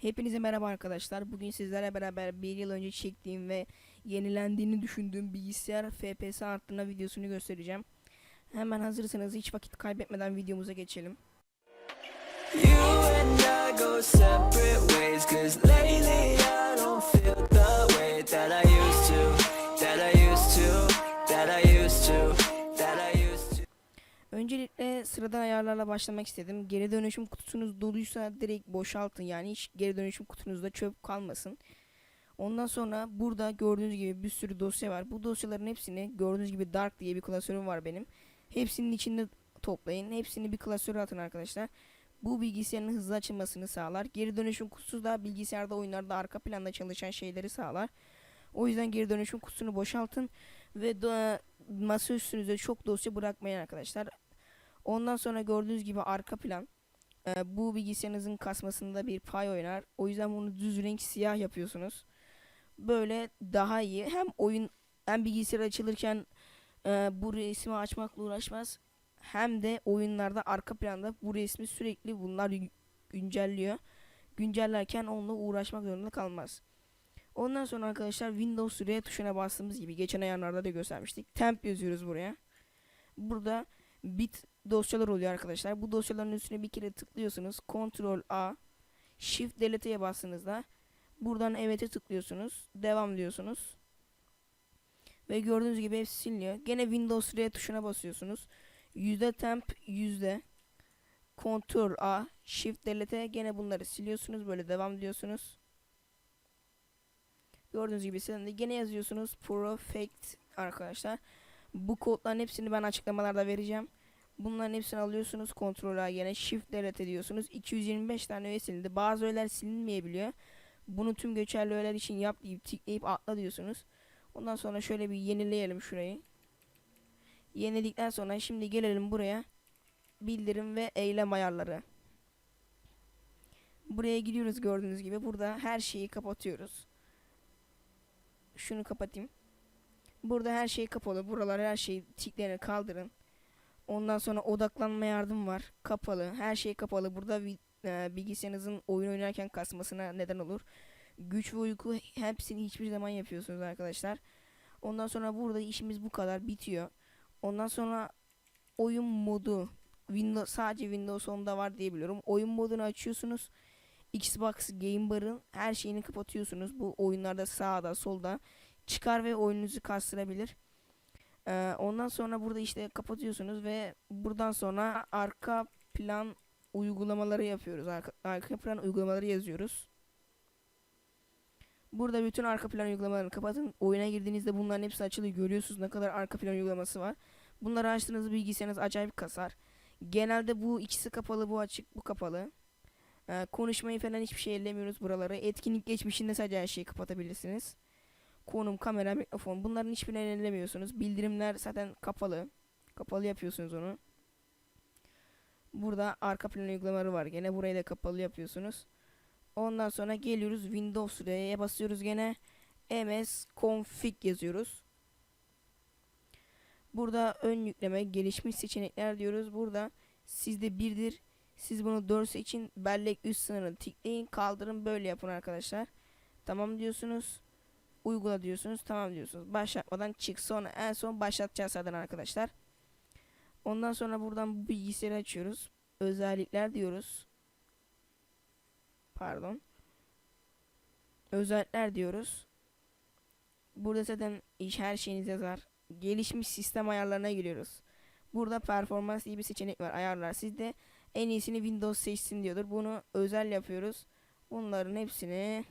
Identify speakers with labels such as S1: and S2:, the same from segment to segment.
S1: Hepinize merhaba arkadaşlar. Bugün sizlerle beraber bir yıl önce çektiğim ve yenilendiğini düşündüğüm bilgisayar FPS arttırma videosunu göstereceğim. Hemen hazırsanız hiç vakit kaybetmeden videomuza geçelim.
S2: You and I go separate ways Cause lately I
S1: Sıradan ayarlarla başlamak istedim. Geri dönüşüm kutusunuz doluysa direkt boşaltın. Yani hiç geri dönüşüm kutunuzda çöp kalmasın. Ondan sonra burada gördüğünüz gibi bir sürü dosya var. Bu dosyaların hepsini gördüğünüz gibi Dark diye bir klasörüm var benim. Hepsinin içinde toplayın. Hepsini bir klasöre atın arkadaşlar. Bu bilgisayarın hızlı açılmasını sağlar. Geri dönüşüm kutusu da bilgisayarda oyunlarda arka planda çalışan şeyleri sağlar. O yüzden geri dönüşüm kutusunu boşaltın ve masa üstünüze çok dosya bırakmayın arkadaşlar. Ondan sonra gördüğünüz gibi arka plan e, bu bilgisayarınızın kasmasında bir pay oynar. O yüzden bunu düz renk siyah yapıyorsunuz. Böyle daha iyi. Hem oyun hem bilgisayar açılırken e, bu resmi açmakla uğraşmaz. Hem de oyunlarda arka planda bu resmi sürekli bunlar gü- güncelliyor. Güncellerken onunla uğraşmak zorunda kalmaz. Ondan sonra arkadaşlar Windows R tuşuna bastığımız gibi geçen ayarlarda da göstermiştik. Temp yazıyoruz buraya. Burada bit dosyalar oluyor arkadaşlar. Bu dosyaların üstüne bir kere tıklıyorsunuz. Ctrl A Shift Delete'ye bastığınızda buradan evet'e tıklıyorsunuz. Devam diyorsunuz. Ve gördüğünüz gibi hepsi siliniyor. Gene Windows R tuşuna basıyorsunuz. Yüzde temp yüzde Ctrl A Shift Delete gene bunları siliyorsunuz. Böyle devam diyorsunuz. Gördüğünüz gibi silindi. Gene yazıyorsunuz Perfect arkadaşlar. Bu kodların hepsini ben açıklamalarda vereceğim. Bunların hepsini alıyorsunuz. Ctrl A gene Shift Delete ediyorsunuz. 225 tane öğe silindi. Bazı öğeler silinmeyebiliyor. Bunu tüm geçerli öğeler için yap deyip tıklayıp atla diyorsunuz. Ondan sonra şöyle bir yenileyelim şurayı. Yeniledikten sonra şimdi gelelim buraya. Bildirim ve eylem ayarları. Buraya gidiyoruz gördüğünüz gibi. Burada her şeyi kapatıyoruz. Şunu kapatayım. Burada her şey kapalı. Buralar her şeyi tiklerini kaldırın. Ondan sonra odaklanma yardım var. Kapalı. Her şey kapalı. Burada e, bilgisayarınızın oyun oynarken kasmasına neden olur. Güç ve uyku hepsini hiçbir zaman yapıyorsunuz arkadaşlar. Ondan sonra burada işimiz bu kadar bitiyor. Ondan sonra oyun modu Windows sadece Windows 10'da var diye biliyorum. Oyun modunu açıyorsunuz. Xbox Game Bar'ın her şeyini kapatıyorsunuz. Bu oyunlarda sağda solda çıkar ve oyununuzu kastırabilir. Ee, ondan sonra burada işte kapatıyorsunuz ve buradan sonra arka plan uygulamaları yapıyoruz. Arka, arka plan uygulamaları yazıyoruz. Burada bütün arka plan uygulamalarını kapatın. Oyuna girdiğinizde bunların hepsi açılıyor. Görüyorsunuz ne kadar arka plan uygulaması var. Bunları açtığınızda bilgisayarınız acayip kasar. Genelde bu ikisi kapalı, bu açık, bu kapalı. Ee, konuşmayı falan hiçbir şey ellemiyoruz buraları. Etkinlik geçmişinde sadece her şeyi kapatabilirsiniz. Konum, kamera, mikrofon bunların hiçbirini ellemiyorsunuz. Bildirimler zaten kapalı. Kapalı yapıyorsunuz onu. Burada arka plan uygulamaları var. Gene burayı da kapalı yapıyorsunuz. Ondan sonra geliyoruz Windows R'ye basıyoruz gene. ms config yazıyoruz. Burada ön yükleme, gelişmiş seçenekler diyoruz. Burada sizde birdir. Siz bunu 4 için bellek üst sınırını tıklayın, kaldırın böyle yapın arkadaşlar. Tamam diyorsunuz. Uygula diyorsunuz. Tamam diyorsunuz. Başlatmadan çık. Sonra en son başlatacağız zaten arkadaşlar. Ondan sonra buradan bu bilgisayarı açıyoruz. Özellikler diyoruz. Pardon. Özellikler diyoruz. Burada zaten iş her şeyiniz yazar. Gelişmiş sistem ayarlarına giriyoruz. Burada performans diye bir seçenek var. Ayarlar. Sizde en iyisini Windows seçsin diyordur. Bunu özel yapıyoruz. Bunların hepsini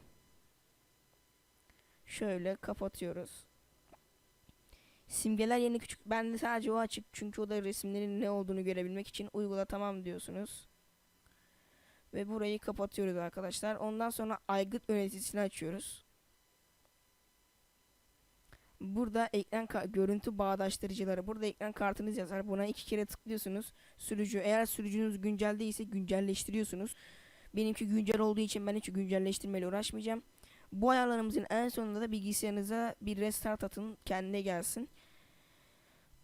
S1: şöyle kapatıyoruz. Simgeler yeni küçük. Bende sadece o açık. Çünkü o da resimlerin ne olduğunu görebilmek için uygula tamam diyorsunuz. Ve burayı kapatıyoruz arkadaşlar. Ondan sonra aygıt yöneticisini açıyoruz. Burada ekran görüntü bağdaştırıcıları. Burada ekran kartınız yazar. Buna iki kere tıklıyorsunuz. Sürücü eğer sürücünüz güncel değilse güncelleştiriyorsunuz. Benimki güncel olduğu için ben hiç güncelleştirmeyle uğraşmayacağım. Bu ayarlarımızın en sonunda da bilgisayarınıza bir restart atın. Kendine gelsin.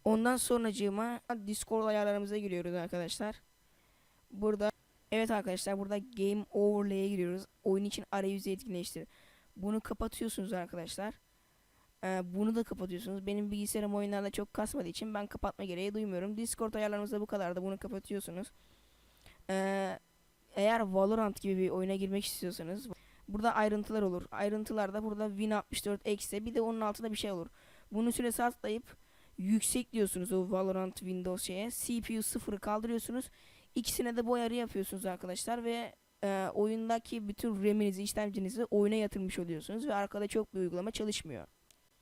S1: Ondan sonracığıma Discord ayarlarımıza giriyoruz arkadaşlar. Burada Evet arkadaşlar burada Game Overlay'e giriyoruz. Oyun için arayüzü etkinleştir. Bunu kapatıyorsunuz arkadaşlar. Ee, bunu da kapatıyorsunuz. Benim bilgisayarım oyunlarda çok kasmadığı için ben kapatma gereği duymuyorum. Discord ayarlarımızda bu kadar da bunu kapatıyorsunuz. Ee, eğer Valorant gibi bir oyuna girmek istiyorsanız burada ayrıntılar olur. Ayrıntılarda burada Win64 eksi bir de onun altında bir şey olur. Bunun süresi atlayıp yüksek diyorsunuz o Valorant Windows şeye. CPU sıfırı kaldırıyorsunuz. İkisine de bu ayarı yapıyorsunuz arkadaşlar ve e, oyundaki bütün RAM'inizi, işlemcinizi oyuna yatırmış oluyorsunuz ve arkada çok bir uygulama çalışmıyor.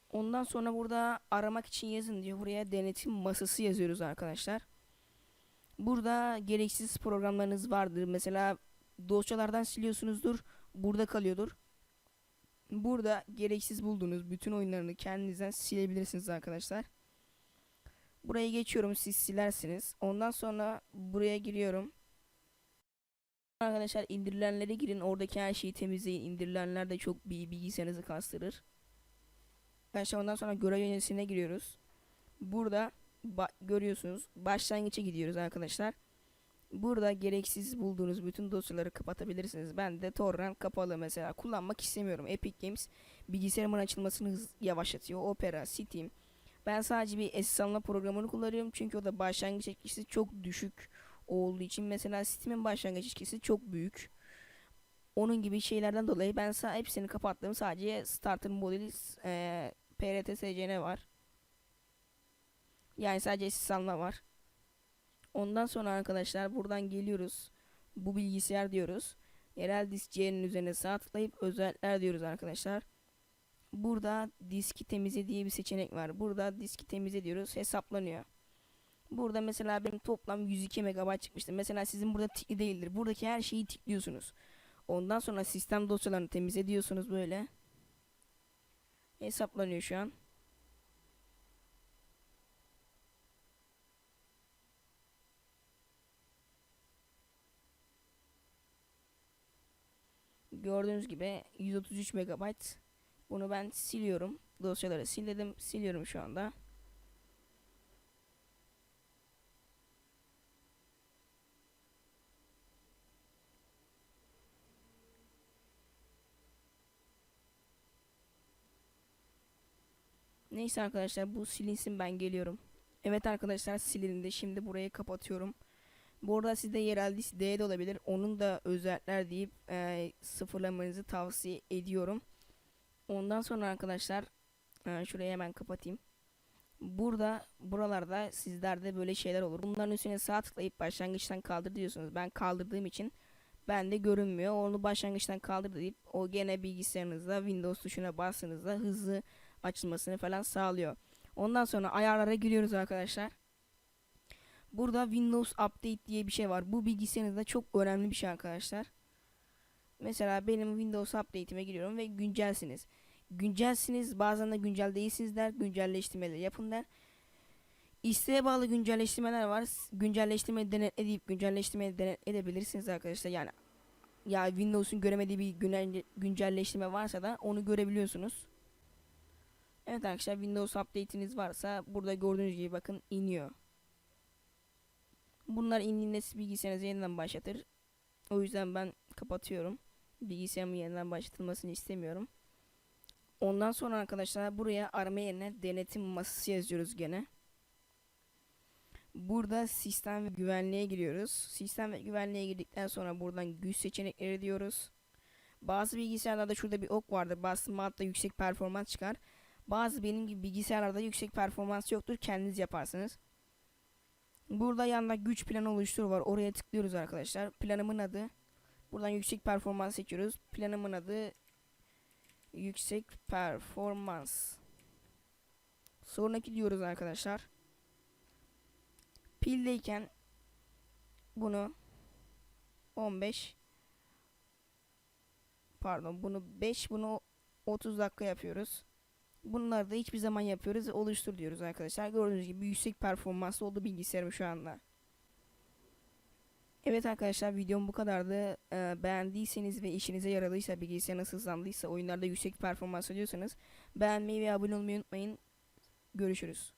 S1: Ondan sonra burada aramak için yazın diyor. Buraya denetim masası yazıyoruz arkadaşlar. Burada gereksiz programlarınız vardır. Mesela dosyalardan siliyorsunuzdur. Burada kalıyordur. Burada gereksiz bulduğunuz bütün oyunlarını kendinizden silebilirsiniz arkadaşlar. Buraya geçiyorum siz silersiniz. Ondan sonra buraya giriyorum. Arkadaşlar indirilenlere girin. Oradaki her şeyi temizleyin. İndirilenler de çok bir bilgisayarınızı kastırır. Arkadaşlar ondan sonra görev yöneticisine giriyoruz. Burada görüyorsunuz. Başlangıça gidiyoruz arkadaşlar. Burada gereksiz bulduğunuz bütün dosyaları kapatabilirsiniz. Ben de torrent kapalı mesela kullanmak istemiyorum. Epic Games bilgisayarımın açılmasını hız- yavaşlatıyor. Opera, Steam. Ben sadece bir SS alma programını kullanıyorum. Çünkü o da başlangıç etkisi çok düşük olduğu için. Mesela Steam'in başlangıç etkisi çok büyük. Onun gibi şeylerden dolayı ben sa hepsini kapattım. Sadece Starter Model e, PRTSCN var. Yani sadece SS alma var. Ondan sonra arkadaşlar buradan geliyoruz. Bu bilgisayar diyoruz. Yerel disk C'nin üzerine sağ tıklayıp özellikler diyoruz arkadaşlar. Burada diski temizle diye bir seçenek var. Burada diski temizle diyoruz. Hesaplanıyor. Burada mesela benim toplam 102 MB çıkmıştı. Mesela sizin burada tikli değildir. Buradaki her şeyi tikliyorsunuz. Ondan sonra sistem dosyalarını temizle diyorsunuz böyle. Hesaplanıyor şu an. Gördüğünüz gibi 133 MB. Bunu ben siliyorum. Dosyaları sildim. Siliyorum şu anda. Neyse arkadaşlar bu silinsin ben geliyorum. Evet arkadaşlar silindi. Şimdi burayı kapatıyorum. Bu arada sizde yerel disk D de olabilir. Onun da özellikler deyip e, sıfırlamanızı tavsiye ediyorum. Ondan sonra arkadaşlar e, şurayı hemen kapatayım. Burada buralarda sizlerde böyle şeyler olur. Bunların üstüne sağ tıklayıp başlangıçtan kaldır diyorsunuz. Ben kaldırdığım için bende görünmüyor. Onu başlangıçtan kaldır deyip o gene bilgisayarınızda Windows tuşuna bastığınızda hızlı açılmasını falan sağlıyor. Ondan sonra ayarlara giriyoruz arkadaşlar. Burada Windows Update diye bir şey var. Bu bilgisayarınızda çok önemli bir şey arkadaşlar. Mesela benim Windows Update'ime giriyorum ve güncelsiniz. Güncelsiniz bazen de güncel değilsiniz der. Güncelleştirmeleri yapın der. İsteğe bağlı güncelleştirmeler var. Güncelleştirmeyi denetle deyip güncelleştirmeyi denetleyebilirsiniz arkadaşlar. Yani ya Windows'un göremediği bir güncel- güncelleştirme varsa da onu görebiliyorsunuz. Evet arkadaşlar Windows update'iniz varsa burada gördüğünüz gibi bakın iniyor. Bunlar indiğinde siz bilgisayarınızı yeniden başlatır. O yüzden ben kapatıyorum. Bilgisayarımın yeniden başlatılmasını istemiyorum. Ondan sonra arkadaşlar buraya arama yerine denetim masası yazıyoruz gene. Burada sistem ve güvenliğe giriyoruz. Sistem ve güvenliğe girdikten sonra buradan güç seçenekleri diyoruz. Bazı bilgisayarlarda şurada bir ok vardır. Bastığım altta yüksek performans çıkar. Bazı benim gibi bilgisayarlarda yüksek performans yoktur. Kendiniz yaparsınız. Burada yanında güç planı oluştur var. Oraya tıklıyoruz arkadaşlar. Planımın adı. Buradan yüksek performans seçiyoruz. Planımın adı yüksek performans. Sonraki diyoruz arkadaşlar. Pildeyken bunu 15 pardon bunu 5 bunu 30 dakika yapıyoruz. Bunları da hiçbir zaman yapıyoruz. Oluştur diyoruz arkadaşlar. Gördüğünüz gibi yüksek performanslı oldu bilgisayarım şu anda. Evet arkadaşlar videom bu kadardı. Ee, beğendiyseniz ve işinize yaradıysa, bilgisayarınız hızlandıysa, oyunlarda yüksek performans alıyorsanız beğenmeyi ve abone olmayı unutmayın. Görüşürüz.